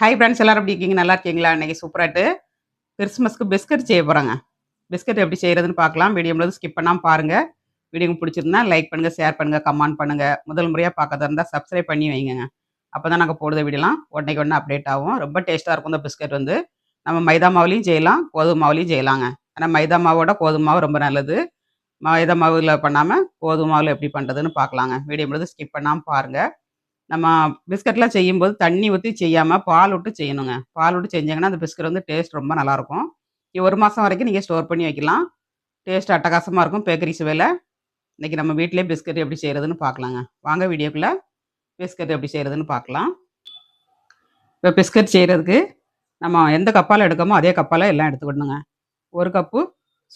Hi friends எல்லாரும் எப்படி இருக்கீங்க? நல்லா இருக்கீங்களா? இன்னைக்கு சூப்பராகிட்டு கிறிஸ்மஸ்க்கு பிஸ்கட் செய்ய போகிறாங்க பிஸ்கட் எப்படி செய்கிறதுன்னு பார்க்கலாம். வீடியோ முழுவதும் ஸ்கிப் பண்ணாமல் பாருங்கள் வீடியோ பிடிச்சிருந்தா லைக் பண்ணுங்கள் ஷேர் பண்ணுங்கள் கமெண்ட் பண்ணுங்கள் முதல் முறையாக பார்க்கறதா இருந்தால் சப்ஸ்கிரைப் பண்ணி வைங்க. அப்போ தான் நாங்கள் போடுற வீடியோலாம் உடனே உடனே அப்டேட் ஆகும். ரொம்ப டேஸ்ட்டாக இருக்கும் இந்த பிஸ்கட் வந்து. நம்ம மைதா மாவுலையும் செய்யலாம் கோதுமை மாவுலையும் செய்யலாங்க. ஆனால் மைதா மாவோட கோதுமை மாவு ரொம்ப நல்லது. மைதா மாவில் பண்ணாமல் கோதுமை மாவில் எப்படி பண்ணுறதுன்னு பார்க்கலாங்க. வீடியோ முழுவதும் ஸ்கிப் பண்ணாமல் பாருங்கள் நம்ம பிஸ்கட்லாம் செய்யும்போது தண்ணி ஊற்றி செய்யாமல் பால் விட்டு செய்யணுங்க. பால் விட்டு செஞ்சாங்கன்னா அந்த பிஸ்கட் வந்து டேஸ்ட் ரொம்ப நல்லாயிருக்கும். ஒரு மாதம் வரைக்கும் நீங்கள் ஸ்டோர் பண்ணி வைக்கலாம். டேஸ்ட் அட்டகாசமாக இருக்கும் பேக்கரி சுவையில். இன்றைக்கி நம்ம வீட்டிலே பிஸ்கட் எப்படி செய்கிறதுன்னு பார்க்கலாங்க. வாங்க வீடியோக்குள்ளே பிஸ்கட் எப்படி செய்கிறதுன்னு பார்க்கலாம். இப்போ பிஸ்கட் செய்கிறதுக்கு நம்ம எந்த கப்பால் எடுக்கமோ அதே கப்பால் எல்லாம் எடுத்துக்கணுங்க. ஒரு கப்பு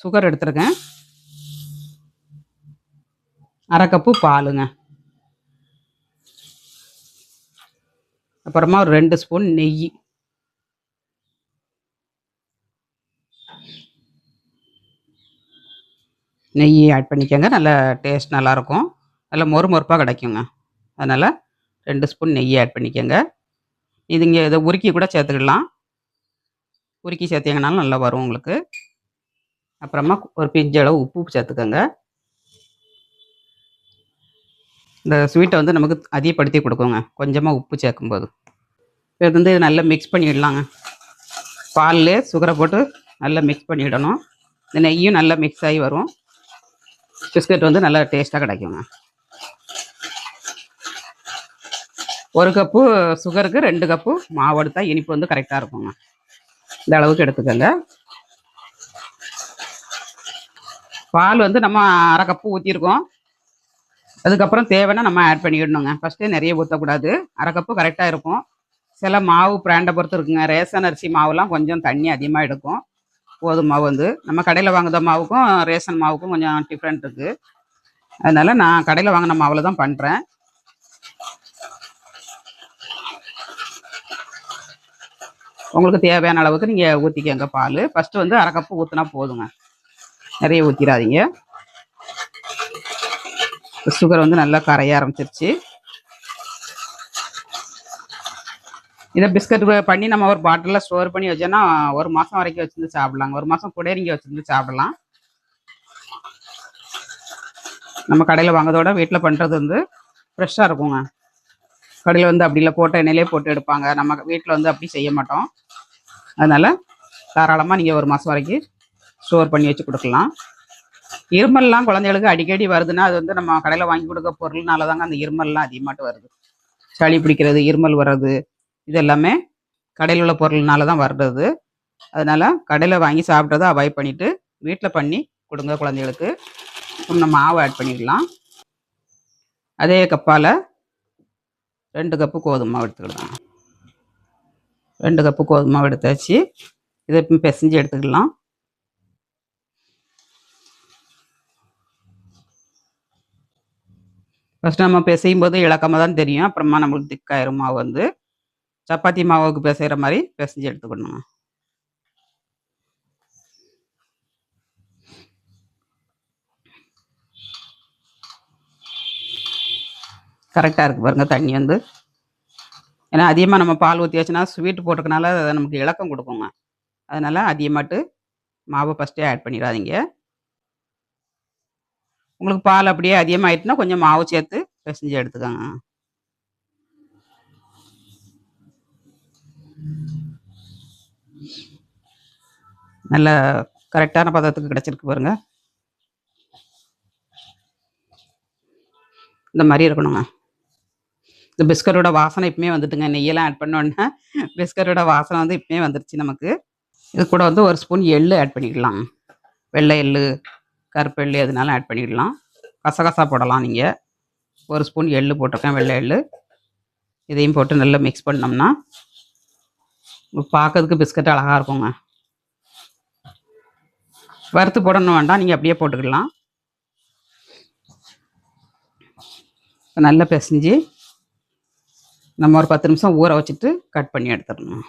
சுகர் எடுத்துருக்கேன். அரை கப்பு பாலுங்க. அப்புறமா ஒரு ரெண்டு ஸ்பூன் நெய். நெய் ஆட் பண்ணிக்கோங்க. நல்லா டேஸ்ட் நல்லாயிருக்கும். நல்லா மொறு மொறுப்பாக கிடைக்குங்க. அதனால் ரெண்டு ஸ்பூன் நெய் ஆட் பண்ணிக்கோங்க. இது இங்கே இதை உருக்கி கூட சேர்த்துக்கலாம். உருக்கி சேர்த்திங்கனாலும் நல்லா வரும் உங்களுக்கு. அப்புறமா ஒரு பிஞ்சு அளவு உப்பு சேர்த்துக்கோங்க. இந்த ஸ்வீட்டை வந்து நமக்கு அதிகப்படுத்தி கொடுக்குங்க. கொஞ்சமாக உப்பு சேர்க்கும்போது. இது வந்து நல்லா மிக்ஸ் பண்ணிடலாங்க. பாலில் சுகரை போட்டு நல்லா மிக்ஸ் பண்ணிவிடணும் இந்த நெய்யும் நல்லா மிக்ஸ் ஆகி வரும். பிஸ்கட் வந்து நல்லா டேஸ்ட்டாக கிடைக்குங்க. ஒரு கப்பு சுகருக்கு ரெண்டு கப்பு மாவு எடுத்தால் இனிப்பு வந்து கரெக்டாக இருக்குங்க. இந்த அளவுக்கு எடுத்துக்கோங்க. பால் வந்து நம்ம அரை கப்பு ஊற்றிருக்கோம் அதுக்கப்புறம் தேவைன்னா நம்ம ஆட் பண்ணிடணுங்க. ஃபஸ்ட்டு நிறைய ஊற்றக்கூடாது அரை கப்பு கரெக்டாக இருக்கும். சில மாவு பிராண்டை பொறுத்து இருக்குங்க. ரேஷன் அரிசி மாவுலாம் கொஞ்சம் தண்ணி அதிகமாக எடுக்கும். கோதுமை மாவு வந்து. நம்ம கடையில் வாங்குற மாவுக்கும் ரேஷன் மாவுக்கும் கொஞ்சம் டிஃப்ரெண்ட் இருக்குது அதனால் நான் கடையில் வாங்கின மாவில் தான் பண்ணுறேன் உங்களுக்கு தேவையான அளவுக்கு நீங்கள் ஊற்றிக்கங்க பால். ஃபஸ்ட்டு வந்து அரை கப்பு ஊற்றினா போதுங்க. நிறைய ஊற்றிடாதீங்க சுகர் வந்து நல்லா கரைய ஆரம்பிச்சிருச்சு. இதை பிஸ்கட் பண்ணி நம்ம ஒரு பாட்டிலில் ஸ்டோர் பண்ணி வச்சோன்னா ஒரு மாதம் வரைக்கும் வச்சுருந்து சாப்பிடலாங்க. ஒரு மாதம் கூட வச்சுருந்து சாப்பிடலாம். நம்ம கடையில் வாங்குறதோட வீட்டில் பண்ணுறது வந்து ஃப்ரெஷ்ஷாக இருக்குங்க. கடையில் வந்து அப்படி இல்லை போட்ட எண்ணெயிலே போட்டு எடுப்பாங்க. நம்ம வீட்டில் வந்து அப்படி செய்ய மாட்டோம். அதனால் தாராளமாக நீங்கள் ஒரு மாதம் வரைக்கும் ஸ்டோர் பண்ணி வச்சு கொடுக்கலாம். இருமல்லாம் குழந்தைகளுக்கு அடிக்கடி வருதுன்னா அது வந்து நம்ம கடையில் வாங்கி கொடுக்க பொருள்னால தாங்க அந்த இருமல்லாம் அதிகமாட்டு வருது. சளி பிடிக்கிறது இருமல் வர்றது இது எல்லாமே கடையில் உள்ள பொருள்னால தான் வர்றது. அதனால் கடையில் வாங்கி சாப்பிட்றத அவாய்ட் பண்ணிவிட்டு வீட்டில் பண்ணி கொடுங்க குழந்தைகளுக்கு. நம்ம மாவு ஆட் பண்ணிடலாம். அதே கப்பால் ரெண்டு கப்பு கோதுமை மாவு எடுத்துக்கலாம். ரெண்டு கப்பு கோதுமை மாவு எடுத்தாச்சு. இதை பிசைஞ்சு எடுத்துக்கலாம். ஃபஸ்ட் நம்ம பிசையும் போது இலக்கமாக தான் தெரியும். அப்புறமா நம்மளுக்கு திக்காயிரும் மாவு வந்து. சப்பாத்தி மாவுக்கு பிசைகிற மாதிரி பிசைஞ்சு எடுத்துக்கணும்? கரெக்டாக இருக்குது பாருங்கள் தண்ணி வந்து. ஏன்னா அதிகமாக நம்ம பால் ஊற்றி வச்சுனா ஸ்வீட் போட்டுக்கனால அதை நமக்கு இலக்கம் கொடுக்குங்க. அதனால் அதிகமாட்டு மாவை ஃபஸ்ட்டே ஆட் பண்ணிடாதீங்க. உங்களுக்கு பால் அப்படியே அதிகமாகிட்டுனா கொஞ்சம் மாவு சேர்த்து பிசைஞ்சு எடுத்துக்கோங்க. நல்ல கரெக்டான பதத்துக்கு கிடச்சிருக்கு பாருங்க. இந்த மாதிரி இருக்கணுங்க. இந்த பிஸ்கட்டோட வாசனை இப்பவுமே வந்துட்டுங்க. நெய்யெல்லாம் ஆட் பண்ணோன்னா பிஸ்கட்டோட வாசனை வந்து இப்பவுமே வந்துருச்சு நமக்கு. இது கூட வந்து ஒரு ஸ்பூன் எள்ளு ஆட் பண்ணிக்கலாம். வெள்ளை எள்ளு கருப்பு எள்ளு எதுனாலும் ஆட் பண்ணிடலாம். கசகசா போடலாம் நீங்கள் ஒரு ஸ்பூன் எள்ளு போட்டிருக்கேன் வெள்ளை எள்ளு. இதையும் போட்டு நல்லா மிக்ஸ் பண்ணோம்னா பார்க்கறதுக்கு பிஸ்கட் அழகாக இருக்குங்க. வறுத்து போடணும் வேண்டாம் நீங்கள் அப்படியே போட்டுக்கலாம். நல்லா பிசைஞ்சு நம்ம ஒரு பத்து நிமிஷம் ஊற வச்சுட்டு கட் பண்ணி எடுத்துடணும்.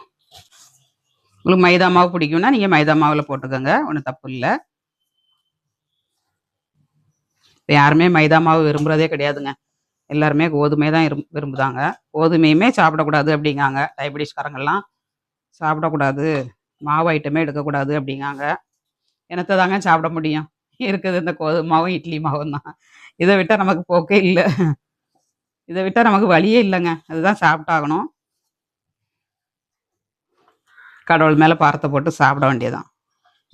உங்களுக்கு மைதா மாவு பிடிக்கும்னா நீங்கள் மைதா மாவில் போட்டுக்கோங்க ஒன்றும் தப்பு இல்லை. இப்போ யாருமே மைதா மாவு விரும்புகிறதே கிடையாதுங்க. எல்லாருமே கோதுமை தான் இரும் விரும்புதாங்க. கோதுமையுமே சாப்பிடக்கூடாது அப்படிங்காங்க. டயபெட்டிஸ்காரங்கெல்லாம் சாப்பிடக்கூடாது. மாவு ஐட்டமே எடுக்கக்கூடாது அப்படிங்காங்க. எனத்தை தாங்க சாப்பிட முடியும்? இருக்குது இந்த கோதுமாவும் இட்லி மாவும் தான் இதை விட்டால் நமக்கு போக்கே இல்லை. இதை விட்டால் நமக்கு வழியே இல்லைங்க. அதுதான் சாப்பிட்டாகணும். கடவுள் மேலே பாரத்தை போட்டு சாப்பிட வேண்டியதான்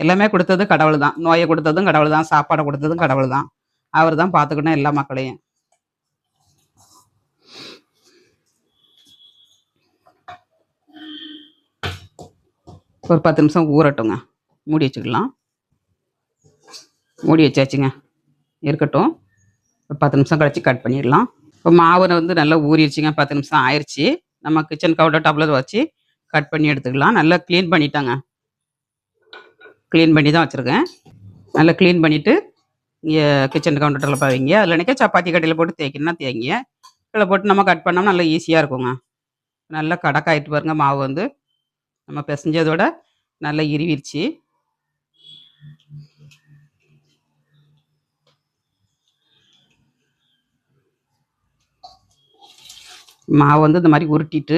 எல்லாமே கொடுத்தது கடவுள் தான் நோயை கொடுத்ததும் கடவுள் தான் சாப்பாடை கொடுத்ததும் கடவுள் தான் அவர் தான் பார்த்துக்கணும் எல்லா மக்களையும். ஒரு பத்து நிமிஷம் ஊறட்டுங்க. மூடி வச்சுக்கலாம். மூடி வச்சாச்சுங்க. இருக்கட்டும். ஒரு பத்து நிமிஷம் கழிச்சு கட் பண்ணிடலாம். இப்போ மாவு வந்து நல்லா ஊறிடுச்சுங்க. பத்து நிமிஷம் ஆயிடுச்சு நம்ம கிச்சன் கவுண்டர் டாப்பில் வச்சு கட் பண்ணி எடுத்துக்கலாம். நல்லா க்ளீன் பண்ணிட்டாங்க. க்ளீன் பண்ணி தான் வச்சுருக்கேன். நல்லா க்ளீன் பண்ணிவிட்டு கிச்சன் கவுண்டரில் பாவீங்க. அதில் நினைக்க சப்பாத்தி கடையில் போட்டு தேய்க்கணும்னா தேய்ங்க. இதில் போட்டு நம்ம கட் பண்ணோம்னா நல்லா ஈஸியாக இருக்குங்க. நல்லா கடக்காயிட்டு பாருங்க மாவு வந்து. நம்ம பிசைஞ்சதோட நல்லா இறுவிருச்சு மாவு வந்து இந்த மாதிரி உருட்டிட்டு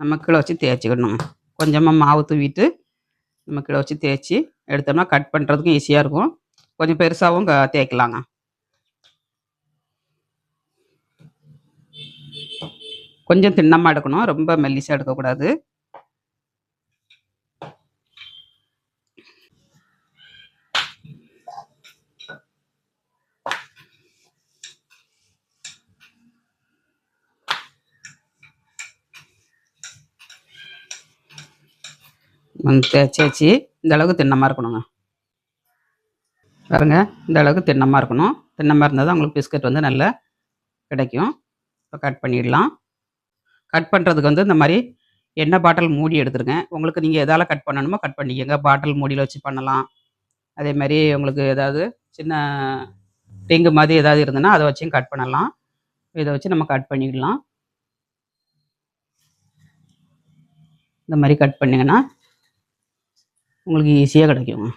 நம்ம கீழே வச்சு தேய்ச்சிக்கணும். கொஞ்சமாக மாவு தூவிட்டு நம்ம கீழே வச்சு தேய்ச்சி எடுத்தோம்னா கட் பண்ணுறதுக்கும் ஈஸியாக இருக்கும். கொஞ்சம் பெருசாகவும் க- தேய்க்கலாங்க. கொஞ்சம் திண்ணமாக எடுக்கணும். ரொம்ப மெல்லிசாக எடுக்கக்கூடாது. ம், தேய்ச்சாச்சு. இந்த அளவுக்கு திண்ணமாக இருக்கணுங்க. பாருங்க இந்த அளவுக்கு தின்னமாக இருக்கணும். தின்னமாக இருந்தால் தான் உங்களுக்கு பிஸ்கட் வந்து நல்லா கிடைக்கும். இப்போ கட் பண்ணிடலாம். கட் பண்ணுறதுக்கு வந்து இந்த மாதிரி எண்ணெய் பாட்டில் மூடி எடுத்துருங்க. உங்களுக்கு நீங்கள் எதால் கட் பண்ணணுமோ கட் பண்ணிக்கோங்க. பாட்டில் மூடியில் வச்சு பண்ணலாம். அதே மாதிரி உங்களுக்கு ஏதாவது சின்ன டெங்கு மாதிரி ஏதாவது இருந்ததுன்னா அதை வச்சும் கட் பண்ணலாம். இதை வச்சு நம்ம கட் பண்ணிக்கலாம். இந்த மாதிரி கட் பண்ணிங்கன்னா உங்களுக்கு ஈஸியாக கிடைக்குங்க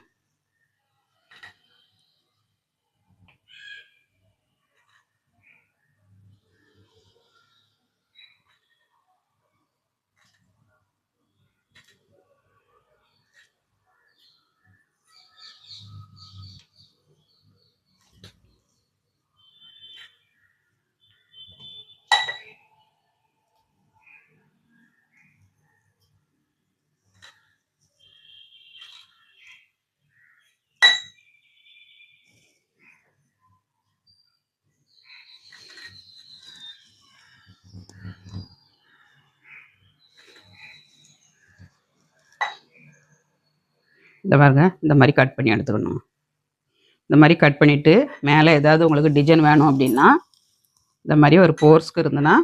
இந்த பாருங்க இந்த மாதிரி கட் பண்ணி எடுத்துக்கணும். இந்த மாதிரி கட் பண்ணிவிட்டு மேலே ஏதாவது உங்களுக்கு டிசைன் வேணும் அப்படின்னா இந்த மாதிரி ஒரு போர்ஸ்க்கு இருந்ததுன்னா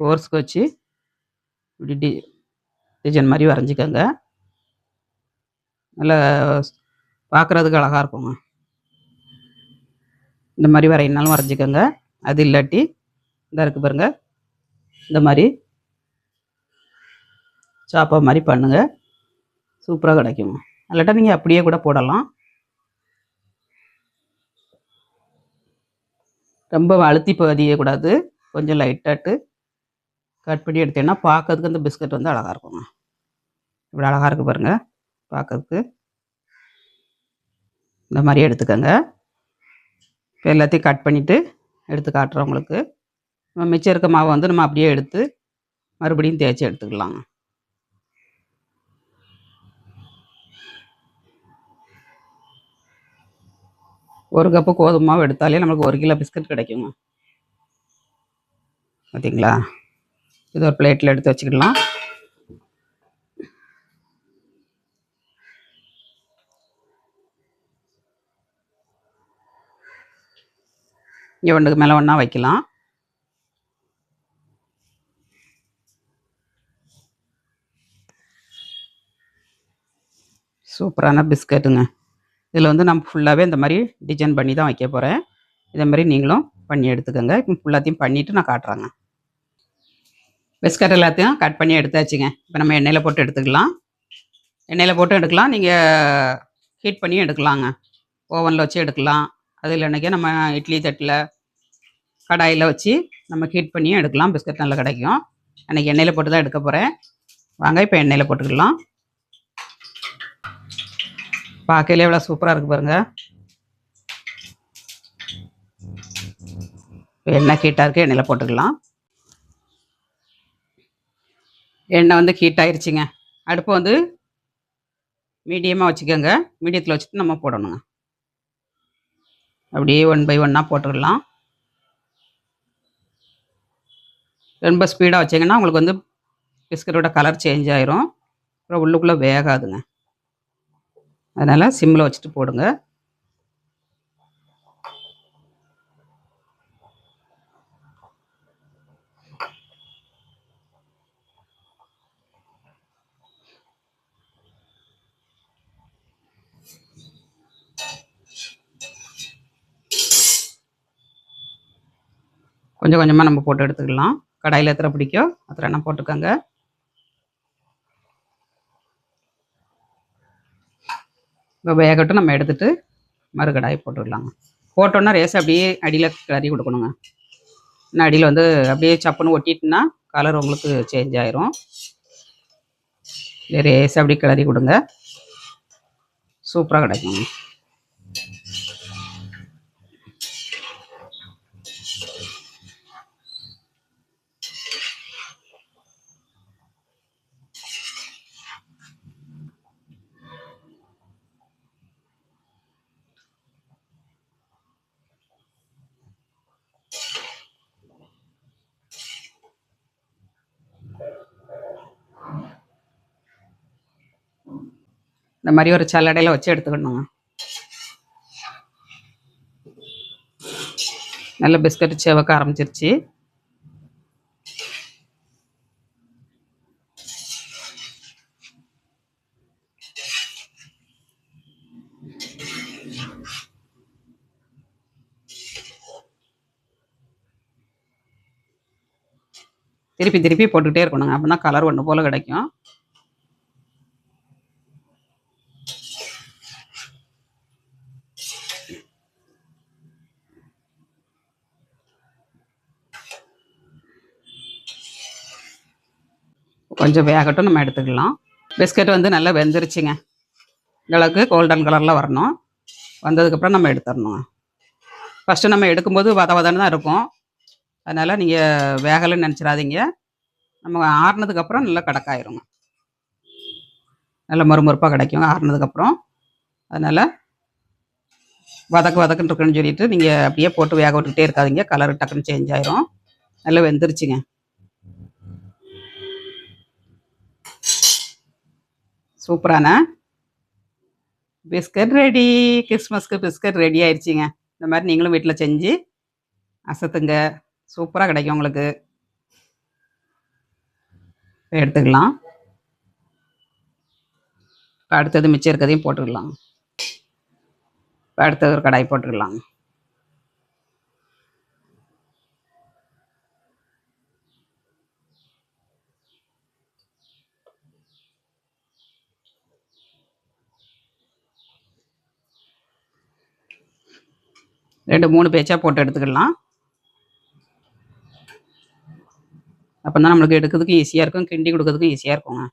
போர்ஸ்க்கு வச்சு இப்படி டி டிசைன் மாதிரி வரைஞ்சிக்கோங்க. நல்லா பார்க்குறதுக்கு அழகாக இருக்குங்க. இந்த மாதிரி வரையினாலும் வரைஞ்சிக்கோங்க. அது இல்லாட்டி இந்த இருக்கு பாருங்க இந்த மாதிரி சாப்பா மாதிரி பண்ணுங்க. சூப்பராக கிடைக்குங்க. இல்லாட்டா நீங்கள் அப்படியே கூட போடலாம். ரொம்ப அழுத்தி பதியக்கூடாது. கொஞ்சம் லைட்டாட்டு கட் பண்ணி எடுத்தேன்னா பார்க்கறதுக்கு அந்த பிஸ்கட் வந்து அழகாக இருக்குங்க. இப்படி அழகாக இருக்குது பாருங்கள் பார்க்கறதுக்கு இந்த மாதிரி எடுத்துக்கோங்க. இப்போ எல்லாத்தையும் கட் பண்ணிவிட்டு எடுத்து காட்டுறோம் உங்களுக்கு. நம்ம மிச்சம் இருக்க மாவை வந்து நம்ம அப்படியே எடுத்து மறுபடியும் தேய்ச்சி எடுத்துக்கலாங்க. ஒரு கப்பு கோதுமை மாவு எடுத்தாலே நம்மளுக்கு ஒரு கிலோ பிஸ்கட் கிடைக்குங்க. பார்த்தீங்களா இது ஒரு பிளேட்டில் எடுத்து வச்சுக்கலாம். இங்கே ஒன்றுக்கு மேலே ஒன்றா வைக்கலாம். சூப்பரான பிஸ்கட்டுங்க இதில் வந்து நம்ம ஃபுல்லாகவே இந்த மாதிரி டிசைன் பண்ணி தான் வைக்க போகிறேன் இதே மாதிரி நீங்களும் பண்ணி எடுத்துக்கோங்க. இப்போ ஃபுல்லாத்தையும் பண்ணிவிட்டு நான் காட்டுறேங்க. பிஸ்கட் எல்லாத்தையும் கட் பண்ணி எடுத்தாச்சுங்க. இப்போ நம்ம எண்ணெயில் போட்டு எடுத்துக்கலாம். எண்ணெயில் போட்டு எடுக்கலாம். நீங்கள் ஹீட் பண்ணியும் எடுக்கலாங்க. ஓவனில் வச்சு எடுக்கலாம். அது இல்லைனாக்கே நம்ம இட்லி தட்டில் கடாயில் வச்சு நம்ம ஹீட் பண்ணியும் எடுக்கலாம். பிஸ்கட் நல்லா கிடைக்கும். அன்றைக்கி எண்ணெயில் போட்டு தான் எடுக்க போகிறேன் வாங்க இப்போ எண்ணெயில் போட்டுக்கலாம். பார்க்கல எவ்வளோ சூப்பராக இருக்குது பாருங்கள் எண்ணெய் ஹீட்டாக இருக்குது எண்ணெயில் போட்டுக்கலாம். எண்ணெய் வந்து ஹீட் ஆயிருச்சுங்க. அடுப்பு வந்து மீடியமாக வச்சுக்கோங்க. மீடியத்தில் வச்சுட்டு நம்ம போடணுங்க. அப்படியே ஒன் பை ஒன்னாக போட்டுடலாம் ரொம்ப ஸ்பீடாக வச்சிங்கன்னா உங்களுக்கு வந்து பிஸ்கட்டோட கலர் சேஞ்ச் ஆயிரும். அப்புறம் உள்ளுக்குள்ளே வேகாதுங்க. அதனால் சிம்மில் வச்சுட்டு போடுங்க. கொஞ்சம் கொஞ்சமாக நம்ம போட்டு எடுத்துக்கலாம். கடாயில் எத்தனை பிடிக்கோ அத்தனை எண்ணெய் போட்டுக்கோங்க. வேகட்டும் நம்ம எடுத்துகிட்டு மறு கடாயை போட்டுடலாங்க. போட்டோன்னா ரேஸ் அப்படியே அடியில் கிளறி கொடுக்கணுங்க. இன்னும் அடியில் வந்து அப்படியே சப்புன்னு ஒட்டிட்டுனா கலர் உங்களுக்கு சேஞ்ச் ஆயிரும். ரேஸ் அப்படியே கிளறி கொடுங்க. சூப்பராக கிடைக்குங்க. இந்த மாதிரி ஒரு சல்லடையில் வச்சு எடுத்துக்கணுங்க நல்ல பிஸ்கட் செவக்க ஆரம்பிச்சிருச்சு. திருப்பி திருப்பி போட்டுக்கிட்டே இருக்கணுங்க. அப்படின்னா கலர் ஒன்று போல் கிடைக்கும். கொஞ்சம் வேகட்டும் நம்ம எடுத்துக்கலாம். பிஸ்கட் வந்து நல்லா வெந்துருச்சுங்க. இந்தளவுக்கு கோல்டன் கலரில் வரணும். வந்ததுக்கப்புறம் நம்ம எடுத்துடணும் ஃபஸ்ட்டு நம்ம எடுக்கும்போது வத வதன்னு தான் இருக்கும். அதனால் நீங்கள் வேகலைன்னு நினச்சிடாதீங்க. நம்ம ஆறுனதுக்கப்புறம் நல்லா கடக்காயிருங்க. நல்லா மறுமறுப்பாக கிடைக்கும் ஆறுனதுக்கப்புறம். அதனால் வதக்கு வதக்குன்னு இருக்குன்னு சொல்லிட்டு நீங்கள் அப்படியே போட்டு வேக விட்டுக்கிட்டே இருக்காதீங்க. கலர் டக்குன்னு சேஞ்ச் ஆயிரும். நல்லா வெந்துருச்சுங்க. சூப்பரான. Biscuit ready. கிறிஸ்மஸ்க்கு பிஸ்கட் ரெடி ஆயிடுச்சிங்க. இந்த மாதிரி நீங்களும் வீட்டில் செஞ்சு அசத்துங்க. சூப்பராக கிடைக்கும் உங்களுக்கு. எடுத்துக்கலாம். இப்போ அடுத்தது மிச்சம் இருக்கிறதையும் போட்டுக்கலாம். இப்போ அடுத்தது ஒரு கடாய் போட்டுக்கலாம். ரெண்டு மூணு பேச்சாக போட்டு எடுத்துக்கலாம் அப்போ தான் நம்மளுக்கு எடுக்கிறதுக்கும் ஈஸியாக இருக்கும் கிண்டி கொடுக்கறதுக்கும் ஈஸியாக இருக்குங்க.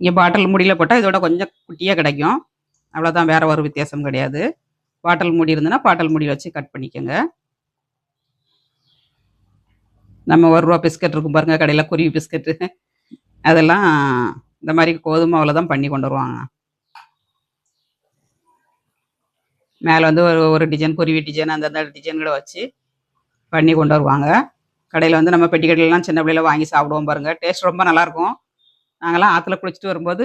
இங்கே பாட்டில் முடியில் போட்டால் இதோட கொஞ்சம் குட்டியாக கிடைக்கும். அவ்வளோதான் வேறு ஒரு வித்தியாசம் கிடையாது. பாட்டில் முடி இருந்ததுன்னா பாட்டில் முடியில் வச்சு கட் பண்ணிக்கோங்க. நம்ம ஒரு ரூபா பிஸ்கட் இருக்கும் பாருங்க கடையில் குருவி பிஸ்கட்டு. அதெல்லாம் இந்த மாதிரி கோதுமாவில் தான் பண்ணி கொண்டு வருவாங்க. மேலே வந்து ஒரு ஒரு டிசைன் குருவி டிசைன் அந்தந்த டிசைன்களை வச்சு பண்ணி கொண்டு வருவாங்க. கடையில் வந்து நம்ம பெட்டிக்கடையிலாம் சின்ன பிள்ளையில வாங்கி சாப்பிடுவோம் பாருங்கள் டேஸ்ட் ரொம்ப நல்லாயிருக்கும். நாங்களாம் ஆற்றுல குளிச்சுட்டு வரும்போது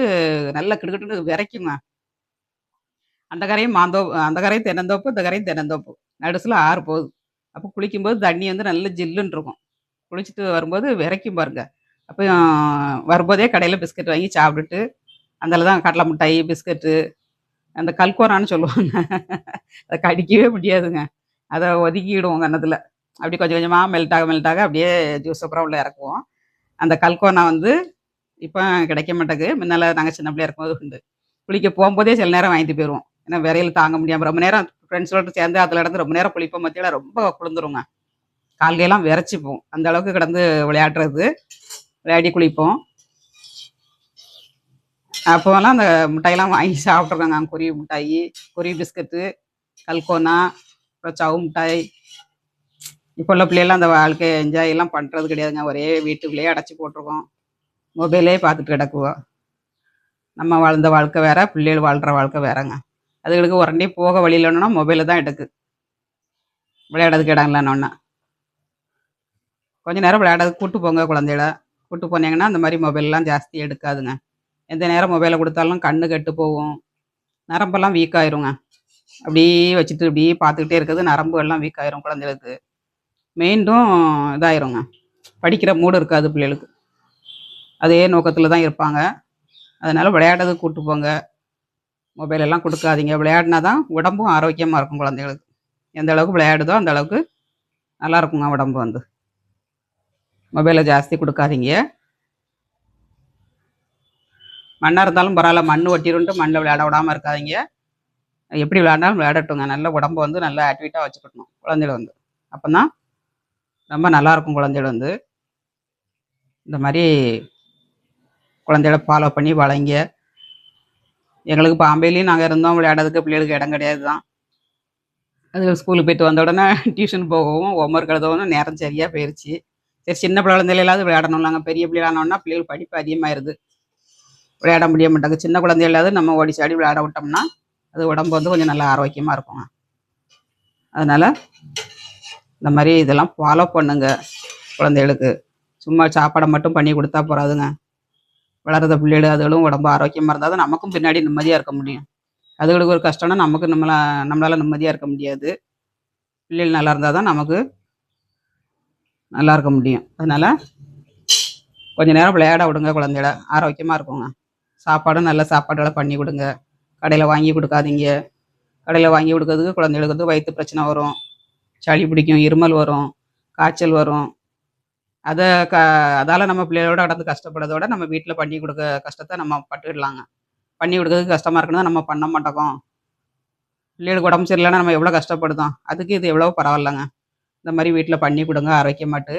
நல்ல கிடுக்கிட்டு விரைக்குங்க. அந்த கரையும் மாந்தோப்பு அந்த கரையும் தென்னந்தோப்பு இந்த கரையும் தென்னந்தோப்பு. நடுசில் ஆறு போகுது. அப்போ குளிக்கும்போது தண்ணி வந்து நல்ல ஜில்லுன்னு இருக்கும். குளிச்சுட்டு வரும்போது விரைக்கும் பாருங்க. அப்போ வரும்போதே கடையில் பிஸ்கட் வாங்கி சாப்பிட்டுட்டு அதில் தான் கடலை மிட்டாய் பிஸ்கட்டு அந்த கல்கோரான்னு சொல்லுவாங்க. அதை கடிக்கவே முடியாதுங்க. அதை ஒதுக்கிடுவோம் கன்னத்தில் அப்படி கொஞ்சம் கொஞ்சமாக மெல்ட்டாக மெல்ட்டாக அப்படியே ஜூஸ் அப்புறம் உள்ள இறக்குவோம். அந்த கல்கோனா வந்து இப்போ கிடைக்க மாட்டேங்குது. முன்னால் நாங்கள் சின்ன பிள்ளையா இருக்கும்போது உண்டு. குளிக்க போகும்போதே சில நேரம் வாங்கிட்டு போயிடுவோம். ஏன்னா விரையில் தாங்க முடியாமல் ரொம்ப நேரம் ஃப்ரெண்ட்ஸோட சேர்ந்து அதில் இடந்து ரொம்ப நேரம் குளிப்போம். மத்தியில் ரொம்ப குளிந்துருங்க கால்கையெல்லாம் விரைச்சிப்போம் அந்த அளவுக்கு கிடந்து விளையாடுறது. விளையாடி குளிப்போம். அப்போலாம் அந்த மிட்டாயெல்லாம் வாங்கி சாப்பிட்ருக்காங்க குருவி மிட்டாய் குருவி பிஸ்கட்டு கல்கோனா அப்புறம் சவு மிட்டாய். இப்போ உள்ள பிள்ளைகள்லாம் அந்த வாழ்க்கையை என்ஜாய் எல்லாம் பண்ணுறது கிடையாதுங்க. ஒரே வீட்டுக்குள்ளேயே அடைச்சி போட்டிருக்கோம். மொபைலே பார்த்துட்டு கிடக்குவோம். நம்ம வாழ்ந்த வாழ்க்கை வேற பிள்ளைகள் வாழ்கிற வாழ்க்கை வேறங்க. அதுகளுக்கு உடனே போக வழி இல்லைன்னா மொபைலில் தான் எடுக்கு. விளையாடுறதுக்கு இடம் இல்லைன்னா கொஞ்ச நேரம் விளையாடுறது கூட்டு போங்க குழந்தைகள. கூட்டு போனீங்கன்னா அந்த மாதிரி மொபைல்லாம் ஜாஸ்தி எடுக்காதுங்க. எந்த நேரம் மொபைலை கொடுத்தாலும் கண்ணு கெட்டு போகும். நரம்பெல்லாம் வீக் ஆயிருங்க. அப்படியே வச்சுட்டு இப்படியே பார்த்துக்கிட்டே இருக்குது நரம்பு எல்லாம் வீக் ஆயிரும் குழந்தைகளுக்கு. மெயின்டும் இதாயிருங்க. படிக்கிற மூடு இருக்காது பிள்ளைகளுக்கு. அதே நோக்கத்தில் தான் இருப்பாங்க. அதனால் விளையாடுறதுக்கு கூப்பிட்டு போங்க. மொபைல் எல்லாம் கொடுக்காதீங்க. விளையாடினா தான் உடம்பும் ஆரோக்கியமாக இருக்கும் குழந்தைகளுக்கு. எந்த அளவுக்கு விளையாடுதோ அந்த அளவுக்கு நல்லா இருக்குங்க உடம்பு வந்து. மொபைலை ஜாஸ்தி கொடுக்காதீங்க. மண்ணாக இருந்தாலும் பரவாயில்ல மண் ஒட்டிருன்ட்டு மண்ணில் விளையாட விடாமல் இருக்காதிங்க. எப்படி விளையாண்டாலும் விளையாடட்டுங்க. நல்ல உடம்பு வந்து நல்லா ஆக்டிவிட்டாக வச்சுக்கணும் குழந்தைகள் வந்து. அப்போ தான் ரொம்ப நல்லா இருக்கும் குழந்தைகள் வந்து. இந்த மாதிரி குழந்தைகளை ஃபாலோ பண்ணி வளைங்க. எங்களுக்கு பாம்பேலையும் நாங்கள் இருந்தோம் விளையாடுறதுக்கு பிள்ளைகளுக்கு இடம் கிடையாது தான் அது ஸ்கூலுக்கு போயிட்டு வந்த உடனே டியூஷன் போகவும் ஹோம்ஒர்க் எழுதவும் நேரம் சரியாக போயிடுச்சு சரி சின்ன பிள்ளைகளாவது விளையாடணும் நாங்கள் பெரிய பிள்ளைகளானோன்னா பிள்ளைகள் படிப்பு அதிகமாயிருது. விளையாட முடிய மாட்டாங்க சின்ன குழந்தைகளாவது நம்ம ஓடி சாடி விளையாட விட்டோம்னா அது உடம்பு வந்து கொஞ்சம் நல்லா ஆரோக்கியமாக இருக்குங்க. அதனால் இந்த மாதிரி இதெல்லாம் ஃபாலோ பண்ணுங்க குழந்தைகளுக்கு. சும்மா சாப்பாடை மட்டும் பண்ணி கொடுத்தா போகாதுங்க வளர்கிற பிள்ளைகள் அதுகளும் உடம்பு ஆரோக்கியமாக இருந்தால் தான் நமக்கும் பின்னாடி நிம்மதியாக இருக்க முடியும். அதுகளுக்கு ஒரு கஷ்டம்னா நமக்கு நம்மளா நம்மளால் நிம்மதியாக இருக்க முடியாது. பிள்ளைகள் நல்லா இருந்தால் தான் நமக்கு நல்லா இருக்க முடியும். அதனால் கொஞ்ச நேரம் விளையாட விடுங்க குழந்தைகள. ஆரோக்கியமாக இருக்குங்க. சாப்பாடும் நல்ல சாப்பாடெல்லாம் பண்ணி கொடுங்க. கடையில் வாங்கி கொடுக்காதீங்க. கடையில் வாங்கி கொடுக்கறதுக்கு குழந்தைகளுக்கு வந்து வயிற்று பிரச்சனை வரும். சளி பிடிக்கும் இருமல் வரும் காய்ச்சல் வரும். அதை க அதால் நம்ம பிள்ளைகளோட கடந்து கஷ்டப்படுறதோட நம்ம வீட்டில் பண்ணி கொடுக்க கஷ்டத்தை நம்ம பட்டுக்கிடலாங்க பண்ணி கொடுக்கறதுக்கு கஷ்டமாக இருக்குன்னு நம்ம பண்ண மாட்டோம். பிள்ளைகளுக்கு உடம்பு சரியில்லைன்னா நம்ம எவ்வளோ கஷ்டப்படுதோம். அதுக்கு இது எவ்வளோ பரவாயில்லைங்க. இந்த மாதிரி வீட்டில் பண்ணி கொடுங்க ஆரோக்கியமாட்டு.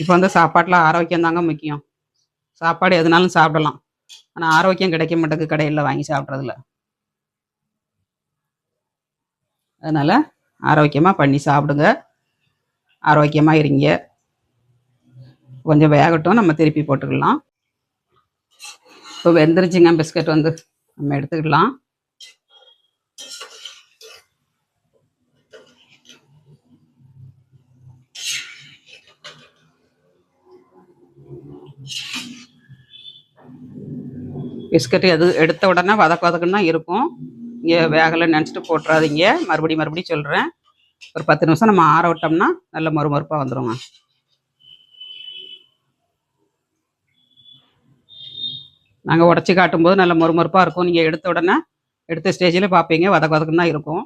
இப்போ வந்து சாப்பாட்டில் ஆரோக்கியம் தாங்க முக்கியம். சாப்பாடு எதுனாலும் சாப்பிடலாம். ஆனால் ஆரோக்கியம் கிடைக்க மாட்டேங்குது கடையில் வாங்கி சாப்பிட்றதுல. அதனால் ஆரோக்கியமாக பண்ணி சாப்பிடுங்க. ஆரோக்கியமாக இருங்க. கொஞ்சம் வேகட்டும் நம்ம திருப்பி போட்டுக்கலாம். இப்போ வெந்துருச்சுங்க பிஸ்கட் வந்து நம்ம எடுத்துக்கலாம். பிஸ்கட் எது எடுத்த உடனே வதக்க வதக்குன்னு தான் இருக்கும். இங்கே வேகலை நினச்சிட்டு போட்டுறாதீங்க. மறுபடியும் மறுபடியும் சொல்கிறேன் ஒரு பத்து நிமிஷம் நம்ம ஆற விட்டோம்னா நல்ல மறுமறுப்பாக வந்துடுங்க நாங்கள் உடச்சி காட்டும்போது நல்ல மறுமறுப்பாக இருக்கும். நீங்கள் எடுத்த உடனே எடுத்த ஸ்டேஜில் பார்ப்பீங்க வதக்க வதக்குன்னு தான் இருக்கும்.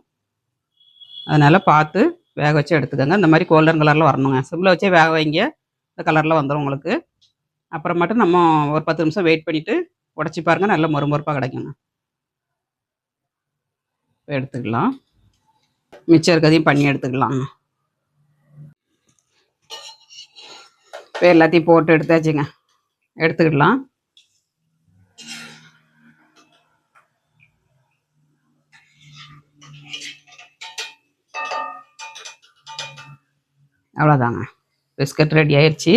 அதனால் பார்த்து வேக வச்சு எடுத்துக்கோங்க. இந்த மாதிரி கோல்டன் கலரில் வரணுங்க. சிம்மில் வச்சே வேக வைங்க. இந்த கலரில் வந்துடும் உங்களுக்கு. அப்புறமேட்டு நம்ம ஒரு பத்து நிமிஷம் வெயிட் பண்ணிவிட்டு உடச்சி பாருங்க நல்ல மொறுமொறுப்பாக கிடைக்குங்க. இப்போ எடுத்துக்கலாம். மிச்சம் இருக்கிறதையும் பண்ணி எடுத்துக்கலாங்க இப்போ எல்லாத்தையும் போட்டு எடுத்தாச்சுங்க. எடுத்துக்கிடலாம் அவ்வளோதாங்க பிஸ்கட் ரெடி ஆயிடுச்சு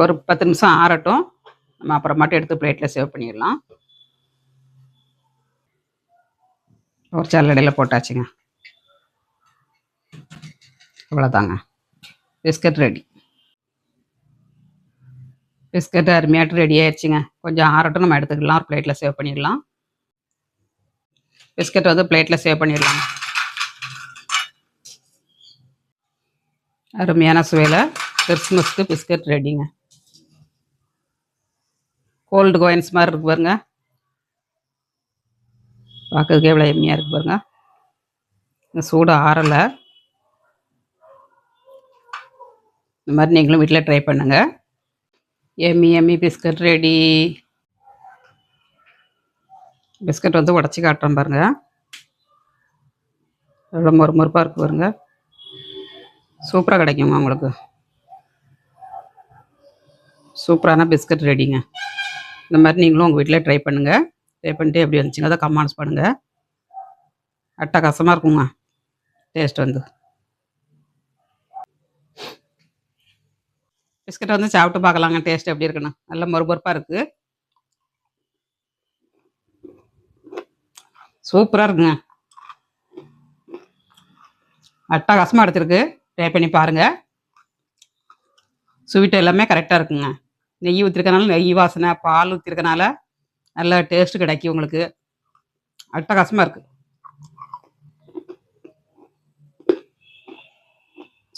ஒரு பத்து நிமிஷம் ஆறட்டும். நம்ம அப்புறமாட்டு எடுத்து பிளேட்டில் சேவ் பண்ணிடலாம். ஒரு சல்லடையில் போட்டாச்சுங்க. அவ்வளோதாங்க பிஸ்கட் ரெடி பிஸ்கட் அருமையாட்டு ரெடி ஆயிடுச்சுங்க கொஞ்சம் ஆறட்டும் நம்ம எடுத்துக்கலாம். ஒரு பிளேட்டில் சேவ் பண்ணிடலாம். பிஸ்கட் வந்து பிளேட்டில் சேவ் பண்ணிடலாம் அருமையான சுவையில் கிறிஸ்மஸ்க்கு பிஸ்கட் ரெடிங்க கோல்டு கோயின்ஸ் மாதிரி இருக்கு பாருங்க. பார்க்கறதுக்கு எவ்வளோ எம்மியாக இருக்கு பாருங்க. இந்த சூடு ஆறலை. இந்த மாதிரி நீங்களும் வீட்டில் ட்ரை பண்ணுங்க. எம்மி எம்மி பிஸ்கட் ரெடி பிஸ்கட் வந்து உடச்சி காட்டுறோம் பாருங்க. எவ்வளோ மொறு மொறுப்பாக இருக்கு பாருங்க. சூப்பராக கிடைக்குங்க உங்களுக்கு. சூப்பரான பிஸ்கட் ரெடிங்க இந்த மாதிரி நீங்களும் உங்கள் வீட்டில் ட்ரை பண்ணுங்கள் ட்ரை பண்ணிட்டு எப்படி வந்துச்சுங்க அதை கமெண்ட்ஸ் பண்ணுங்கள் அட்டகாசமாக இருக்குங்க. டேஸ்ட் வந்து. பிஸ்கட் வந்து சாப்பிட்டு பார்க்கலாங்க. டேஸ்ட் எப்படி இருக்குன்னு. நல்ல மொறுமொறுப்பாக இருக்குது சூப்பராக இருக்குங்க. அட்டகாசமாக எடுத்துருக்கு. ட்ரை பண்ணி பாருங்கள் ஸ்வீட் எல்லாமே கரெக்டாக இருக்குங்க. நெய் ஊற்றிருக்கனால நெய் வாசனை பால் ஊற்றிருக்கனால நல்ல டேஸ்ட் கிடைக்கும் உங்களுக்கு. அட்டகாசமாக இருக்குது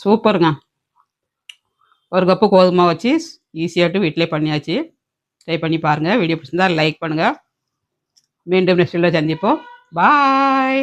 சூப்பருங்க. ஒரு கப்பு கோதுமை வச்சு ஈஸியாகட்டு வீட்டிலே பண்ணியாச்சு. ட்ரை பண்ணி பாருங்கள் வீடியோ பிடிச்சிருந்தா லைக் பண்ணுங்கள் மீண்டும் நெக்ஸ்ட் சந்திப்போம். பாய்